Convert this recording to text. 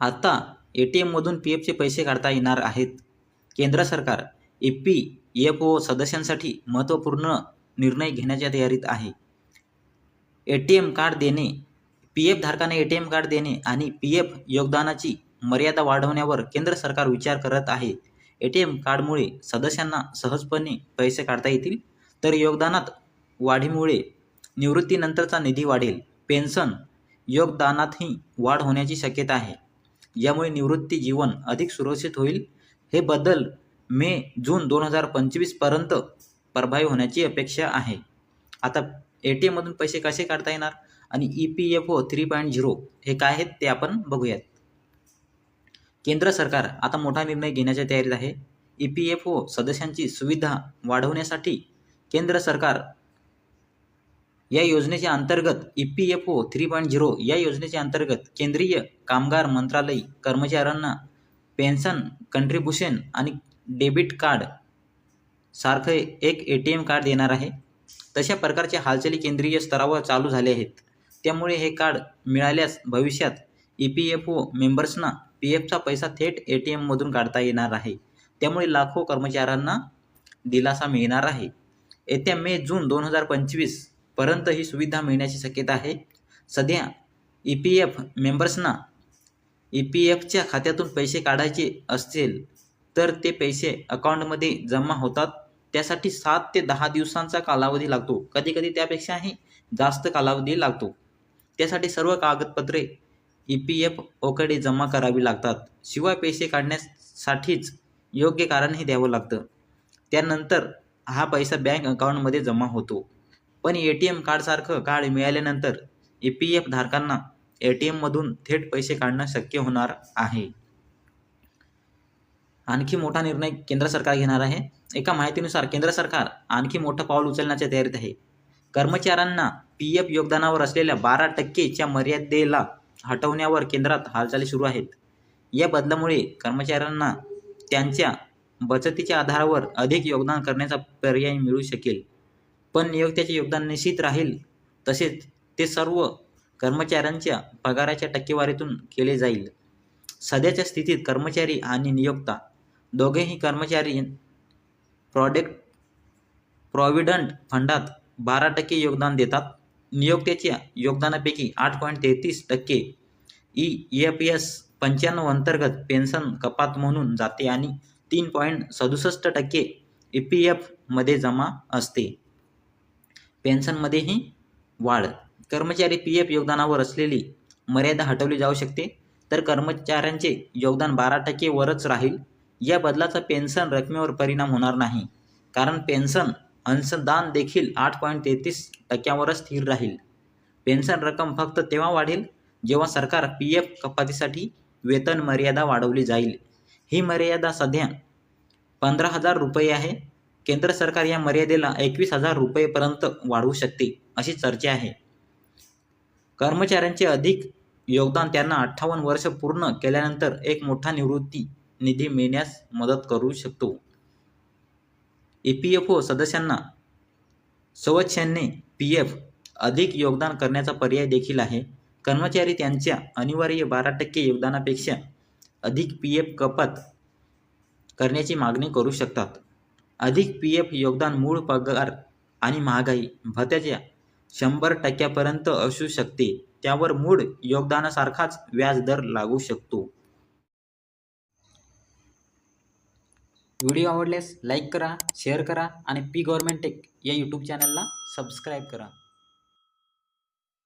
आता A T एममधून P एफचे पैसे काढता येणार आहेत. केंद्र सरकार ई पी एफ ओ सदस्यांसाठी महत्त्वपूर्ण निर्णय घेण्याच्या तयारीत आहे. ए टी एम कार्ड देणे पी एफ धारकांना ए टी एम कार्ड देणे आणि पी एफ योगदानाची मर्यादा वाढवण्यावर केंद्र सरकार विचार करत आहे. ए टी एम कार्डमुळे सदस्यांना सहजपणे पैसे काढता येतील तर योगदानात वाढीमुळे निवृत्तीनंतरचा निधी वाढेल. पेन्शन योगदानातही वाढ होण्याची शक्यता आहे. यामुळे निवृत्ती जीवन अधिक सुरक्षित होईल. हे बदल मे जून दोन हजार पंचवीसपर्यंत प्रभावी होण्याची अपेक्षा आहे. आता ए टी एममधून पैसे कसे काढता येणार? आणि E P F O three point zero हे काय आहेत ते आपण बघूयात. केंद्र सरकार आता मोठा निर्णय घेण्याच्या तयारीत आहे. ई पी एफ ओ सदस्यांची सुविधा वाढवण्यासाठी केंद्र सरकार या योजनेच्या अंतर्गत E P F O three point zero या योजनेच्या अंतर्गत केंद्रीय कामगार मंत्रालय कर्मचाऱ्यांना पेन्शन कंट्रीब्युशन आणि डेबिट कार्ड सारखं एक ए टी एम कार्ड देणार आहे. तशा प्रकारच्या हालचाली केंद्रीय स्तरावर चालू झाले आहेत. त्यामुळे हे कार्ड मिळाल्यास भविष्यात ई पी एफ ओ मेंबर्सना पी एफचा पैसा थेट ए टी एममधून काढता येणार आहे. त्यामुळे लाखो कर्मचाऱ्यांना दिलासा मिळणार आहे. येत्या मे जून दोन हजार पंचवीस पर्यंत ही सुविधा मिळण्याची शक्यता आहे. सध्या ई पी एफ मेंबर्सना ई पी एफच्या खात्यातून पैसे काढायचे असतील तर ते पैसे अकाउंटमध्ये जमा होतात. त्यासाठी सात ते दहा दिवसांचा कालावधी लागतो. कधी कधी त्यापेक्षाही जास्त कालावधी लागतो. त्यासाठी सर्व कागदपत्रे ई पी एफ ओकडे जमा करावी लागतात. शिवाय पैसे काढण्यासाठीच योग्य कारणही द्यावं लागतं. त्यानंतर हा पैसा बँक अकाउंटमध्ये जमा होतो. पण ए टी एम कार्डसारखं कार्ड मिळाल्यानंतर ई पी एफ धारकांना ए टी एममधून थेट पैसे काढणं शक्य होणार आहे. आणखी मोठा निर्णय केंद्र सरकार घेणार आहे. एका माहितीनुसार केंद्र सरकार आणखी मोठं पाऊल उचलण्याच्या तयारीत आहे. कर्मचाऱ्यांना पी एफ योगदानावर असलेल्या बारा टक्केच्या मर्यादेला हटवण्यावर केंद्रात हालचाली सुरू आहेत. या बदलामुळे कर्मचाऱ्यांना त्यांच्या बचतीच्या आधारावर अधिक योगदान करण्याचा पर्याय मिळू शकेल. पण नियोक्त्याचे योगदान निश्चित राहील. तसेच ते सर्व कर्मचाऱ्यांच्या पगाराच्या टक्केवारीतून केले जाईल. सध्याच्या स्थितीत कर्मचारी आणि नियोक्ता दोघेही कर्मचारी प्रॉडक्ट प्रॉव्हिडंट फंडात बारा टक्के योगदान देतात. नियोक्त्याच्या योगदानापैकी आठ पॉईंट तेहतीस टक्के ई एफ एस पंच्याण्णव अंतर्गत पेन्शन कपात म्हणून जाते आणि तीन पॉईंट सदुसष्ट टक्के ई पी एफमध्ये जमा असते. पेन्शनमध्येही वाढ. कर्मचारी पी एफ योगदानावर असलेली मर्यादा हटवली जाऊ शकते. तर कर्मचाऱ्यांचे योगदान बारा टक्केवरच राहील. या बदलाचा पेन्शन रकमेवर परिणाम होणार नाही. कारण पेन्शन अंशदान देखील आठ पॉईंट तेहतीस टक्क्यावरच स्थिर राहील. पेन्शन रक्कम फक्त तेव्हा वाढेल जेव्हा सरकार पी एफ कपातीसाठी वेतन मर्यादा वाढवली जाईल. ही मर्यादा सध्या पंधरा हजार रुपये आहे. केंद्र सरकार या मर्यादेला एकवीस हजार रुपयेपर्यंत वाढवू शकते अशी चर्चा आहे. कर्मचाऱ्यांचे अधिक योगदान त्यांना अठ्ठावन्न वर्ष पूर्ण केल्यानंतर एक मोठा निवृत्ती निधी मिळण्यास मदत करू शकतो. ई पी एफ ओ सदस्यांना स्वच्छेने पी एफ अधिक योगदान करण्याचा पर्याय देखील आहे. कर्मचारी त्यांच्या अनिवार्य बारा टक्के योगदानापेक्षा अधिक पी एफ कपात करण्याची मागणी करू शकतात. अधिक पी एफ योगदान मूळ पगार आणि महागाई भत्याच्या शंभर टक्क्यापर्यंत असू शकते. त्यावर मूळ योगदानासारखाच व्याज दर लागू शकतो. व्हिडिओ आवडल्यास लाईक करा शेअर करा आणि पी गव्हर्मेंट टेक या यूट्यूब चॅनलला सबस्क्राईब करा.